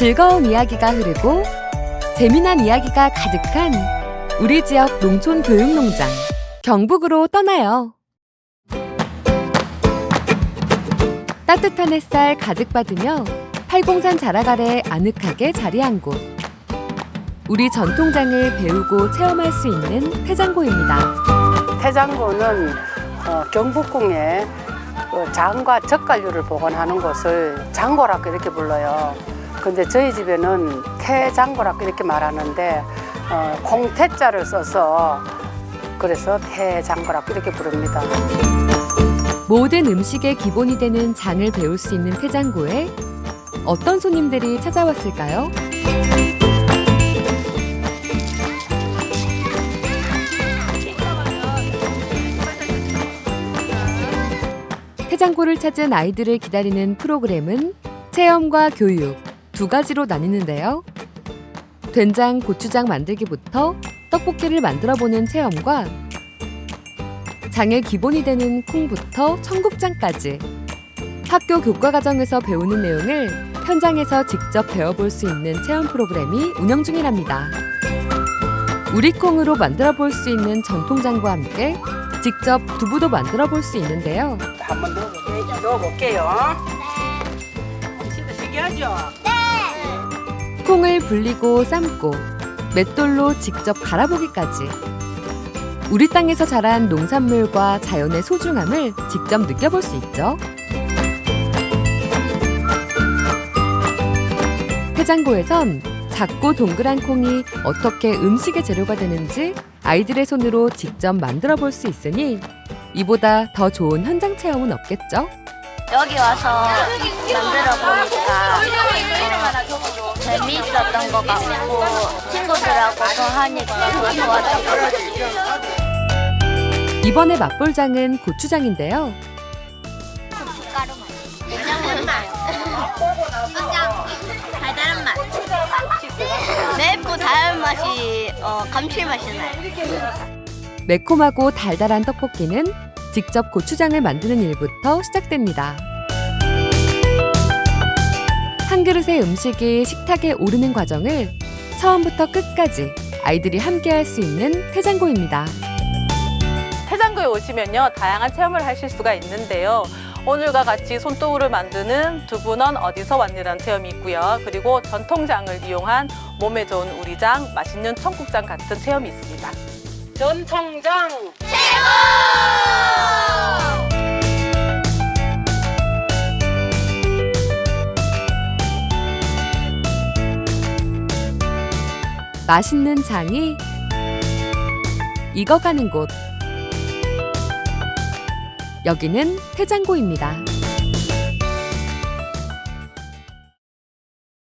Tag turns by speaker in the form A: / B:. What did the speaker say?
A: 즐거운 이야기가 흐르고 재미난 이야기가 가득한 우리 지역 농촌 교육 농장 경북으로 떠나요. 따뜻한 햇살 가득 받으며 팔공산 자락 아래 아늑하게 자리한 곳. 우리 전통장을 배우고 체험할 수 있는 태장고입니다.
B: 태장고는 어, 경북궁에 그 장과 젓갈류를 보관하는 곳을 장고라고 이렇게 불러요. 근데 저희 집에는 태장고라고 이렇게 말하는데 어, 콩태자를 써서 그래서 태장고라고 이렇게 부릅니다.
A: 모든 음식의 기본이 되는 장을 배울 수 있는 태장고에 어떤 손님들이 찾아왔을까요? 태장고를 찾은 아이들을 기다리는 프로그램은 체험과 교육 두 가지로 나뉘는데요. 된장, 고추장 만들기부터 떡볶이를 만들어 보는 체험과 장의 기본이 되는 콩부터 청국장까지 학교 교과 과정에서 배우는 내용을 현장에서 직접 배워볼 수 있는 체험 프로그램이 운영 중이랍니다. 우리 콩으로 만들어 볼 수 있는 전통장과 함께 직접 두부도 만들어 볼 수 있는데요.
B: 한번 넣어볼게요. 넣어볼게요. 진짜 신기하죠?
A: 콩을 불리고 삶고 맷돌로 직접 갈아보기까지 우리 땅에서 자란 농산물과 자연의 소중함을 직접 느껴볼 수 있죠. 해장고에선 작고 동그란 콩이 어떻게 음식의 재료가 되는지 아이들의 손으로 직접 만들어 볼 수 있으니 이보다 더 좋은 현장 체험은 없겠죠?
C: 여기 와서 만들어 보니까 재미있었던 것 같고 친구들하고 더 하니까 더 좋았던 것 같아요.
A: 이번에 맛볼 장은 고추장인데요.
C: 고춧가루 맛. 그냥 맛. 달달한 맛. 맵고 달한 맛이 어, 감칠맛이 나요.
A: 매콤하고 달달한 떡볶이는 직접 고추장을 만드는 일부터 시작됩니다. 한 그릇의 음식이 식탁에 오르는 과정을 처음부터 끝까지 아이들이 함께 할 수 있는 태장고입니다.
D: 태장고에 오시면요 다양한 체험을 하실 수가 있는데요. 오늘과 같이 손도우를 만드는 두부는 어디서 왔니라는 체험이 있고요. 그리고 전통장을 이용한 몸에 좋은 우리장, 맛있는 청국장 같은 체험이 있습니다.
B: 전통장
A: 맛있는 장이 익어가는 곳. 여기는 태장고입니다.